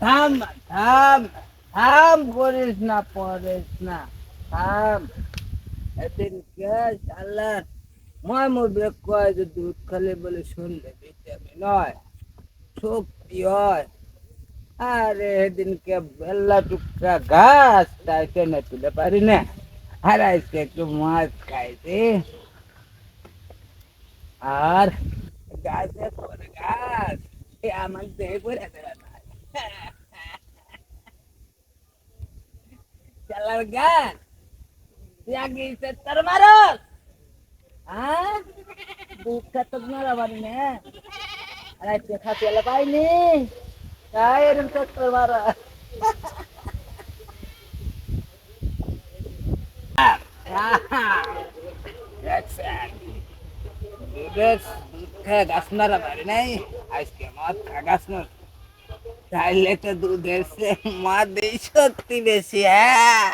থাম না, থাম থাম করিস না পড়িস না থাম এদিনকে শালার ময় মুবে কয় যে দুধ খালি বলে শুনলে ভিটামিন হয় শক্তি হয় আরে এদিনকে বেল্লা টুকরা ঘাস তাই টেনে তুলে পারি না আর আজকে একটু মাছ খাইছি। আর গাছে করে গাছ। আমার দেহে করে না চালার গাছ। লাগিয়েছে তার মারস হ্যাঁ বুকটা তো মারা পারি না। আর আজকে খাতে পাইনি। তাই এরকম চত্বর মারা। দেখছেন দুধের দুধ খেয়ে গাছ মারা পারি নাই? আজকে মদ খা গাছ তাইলে তো দুধের সে মদ শক্তি বেশি হ্যাঁ।